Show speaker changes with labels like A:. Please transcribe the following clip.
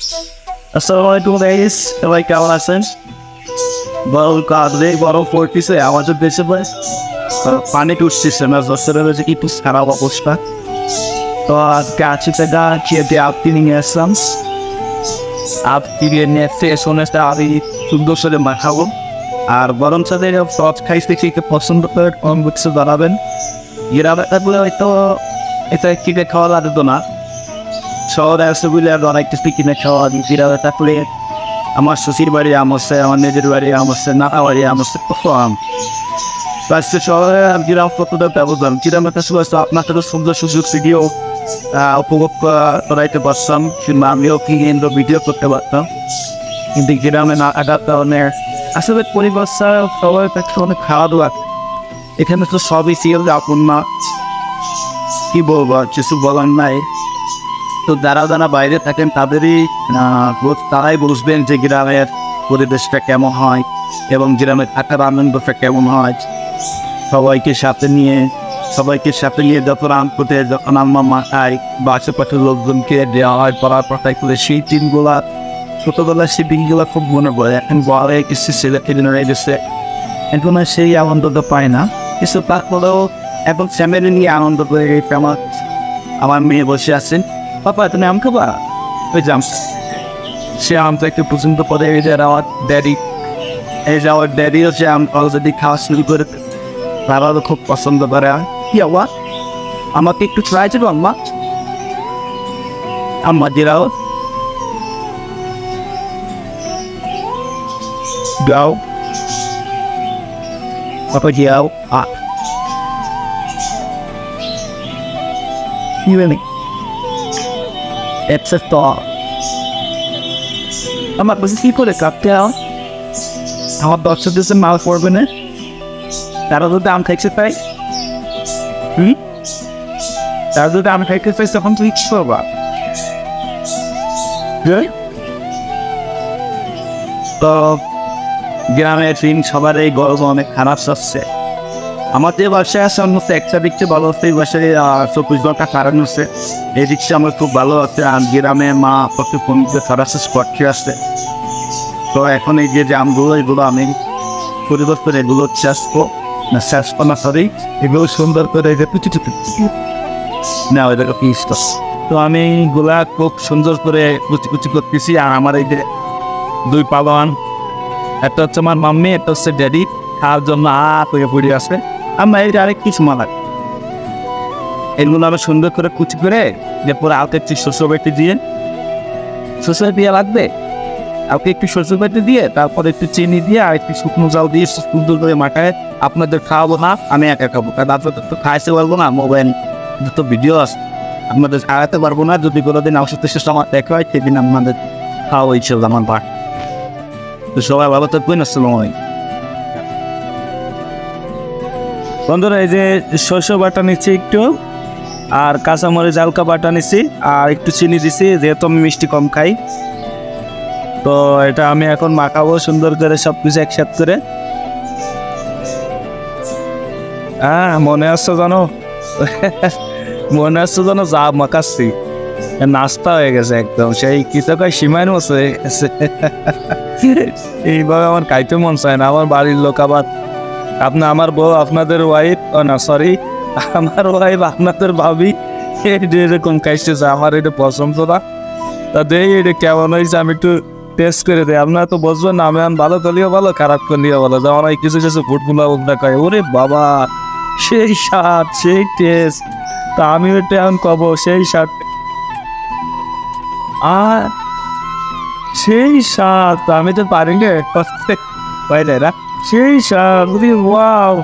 A: আসসালামু আলাইকুম গাইস সবাই কেমন আছেন? বড় কাঁদলে বড় পড়তেছে, আমাদের দেশে বয়স পানি টুসতেছে না দশের রয়েছে কি একটু খারাপ অবস্থা। তো আজকে আছি টাকা খেতে, আপনি নিয়ে আসলাম। আপনি নিয়ে ফ্রেশ অনুষ্ঠানটা আমি সুন্দর করে মাখাবো। আর গরম সাথে সস খাইতে খেতে পছন্দ করে, কম কিছু জানাবেন গ্রামে থাকলে হয়তো এটা কিনে খাওয়া লাগতো না। শহরে আসে বলে আর অনেক কিছু কিনে খাওয়া গ্রামে থাকলে আমার শ্বশুর বাড়ি আমছে আমার নিজের বাড়ি আমছে নানা বাড়ি আমছে কত আম আজকে শহরে গ্রাম কতটা ব্যবধান গ্রামের কাছে হয়তো আপনার সাথে সুন্দর সুযোগ ভিডিও উপভোগ করা- করাইতে পারতাম কিংবা আমিও কি ভিডিও করতে পারতাম কিন্তু গ্রামে না থাকার কারণে আসলে পরিবার ছাড়া সবাই কাছে অনেক খাওয়া দাওয়া এখানে তো সবই সিএল আপন না কি বলব কিছু বলার নাই তো যারা যারা বাইরে থাকেন, তাদেরই তারাই বুঝবেন যে গ্রামের পরিবেশটা কেমন হয় এবং গ্রামে থাকার আনন্দটা কেমন হয়। সবাইকে সাথে নিয়ে, সবাইকে সাথে নিয়ে যখন আম করতে যখন আম্মা মাথায় বা আশেপাশের লোকজনকে দেওয়া হয়, পড়ার পাঠাই করে, সেই দিনগুলা ছোটবেলায় সেই দিনগুলো খুব মনে পড়ে। এখন বড় হয়ে গেছে, ছেলে রয়ে গেছে। এখন আর সেই আনন্দটা পায় না। কিন্তু তারপরেও এখন ফ্যামিলি নিয়ে আনন্দ করে আমার আমার মেয়ে বসে আছে। পাপা তুমি আম খাবা? ওই জাম সে আমটা একটু পছন্দ করে এই যে আমার ড্যাডি এই যে আমার ড্যাডি হচ্ছে আম অলরেডি খাওয়া শুরু করে তারাও খুব পছন্দ করে। কি আবার আমাকে একটু ট্রাই ছিল আম্মা। আম্মা দিরাও যাও Papa Giao à như vậy It's a thought. আমার বসে কি করে কাঁপতে আমার দর্শক দেশে মাল পড়বে না তারা তো দাম খাইছে তাই হুম তারা যদি দাম খাইতে চাই তখন তুই কি করবা? তো গ্রামের দিন সবার এই গরম অনেক খারাপ আমাদের বাসায় আছে অন্য একটা দিকটা ভালো আছে, এই বাসায় চব্বিশ ঘণ্টা কারণ হচ্ছে এই দিকটা আমার খুব ভালো আছে, আর গ্রামে মা কত ফোনতে সারাসিস করতে আসছে তো এখন এই যে জামগুলো এগুলো আমি পরিবর্তন এগুলো চাষ না চাষ না সরি এগুলো সুন্দর করে এই যে না ওইটাকে পিস তো আমি গুলা খুব সুন্দর করে কুচি কুচি করতেছি, আর আমার এই যে দুই পালোয়ান, একটা হচ্ছে আমার মাম্মি, একটা হচ্ছে ড্যাডি খাওয়ার জন্য আ করে পড়ে আসে আমার এই আরেক কিছু মালা। এগুলো আমি সুন্দর করে কুচি করে যে পরে আলকে একটু শস্য বেটে দিয়ে শস্য দিয়ে লাগবে? আলকে একটু শস্য বেটে দিয়ে, তারপরে একটু চিনি দিয়ে আর একটু শুকনো জাল দিয়ে সুন্দর করে মাখায়, আপনাদের খাওয়াবো না, আমি একা খাব। কারণ আপনাদের তো খাইতে পারব না, মোবাইল তো ভিডিও আছে। আপনাদের খাওয়াতে পারব না, যদি কোনোদিন আমার সাথে শেষ আমার দেখা হয়, সেদিন আপনাদের খাওয়া হলো আমার বার তো সবাই ভালো থাকবেন, আসসালামু বন্ধুরা, এই যে শস্য বাটা নিচ্ছি একটু, আর কাঁচামরিচ, হালকা বাটা নিচ্ছি, আর একটু চিনি দিছি যেহেতু আমি মিষ্টি কম খাই। তো এটা আমি এখন মাখাবো সুন্দর করে সব কিছু একসাথে করে। হ্যাঁ মনে আসছে জানো মনে আসছে জানো যা মাখাচ্ছি। নাস্তা হয়ে গেছে একদম। সেই কিছু কয় সীমায় মতো এইভাবে আমার খাইতে মন চায় না। আমার বাড়ির লোক আবার আপনি আমার বউ, আপনাদের ওয়াইফ না সরি আমার ওয়াইফ আপনাদের ভাবি এরকম খাইতেছে আমার এটা পছন্দ না। তা দেই, এটা কেমন হয়েছে আমি একটু টেস্ট করে দেয় আপনারা তো বসবেন না, আমি ভালো করলেও ভালো, খারাপ করলেও ভালো। যেমন এই কিছু কিছু ফুটবুলা উল্টা কয়, ওরে বাবা, সেই স্বাদ সেই টেস্ট তা আমি ওটা এখন কব, সেই স্বাদ আর, সেই স্বাদ আমি তো পারি না পাই না সেই স্বাদ ওয়াও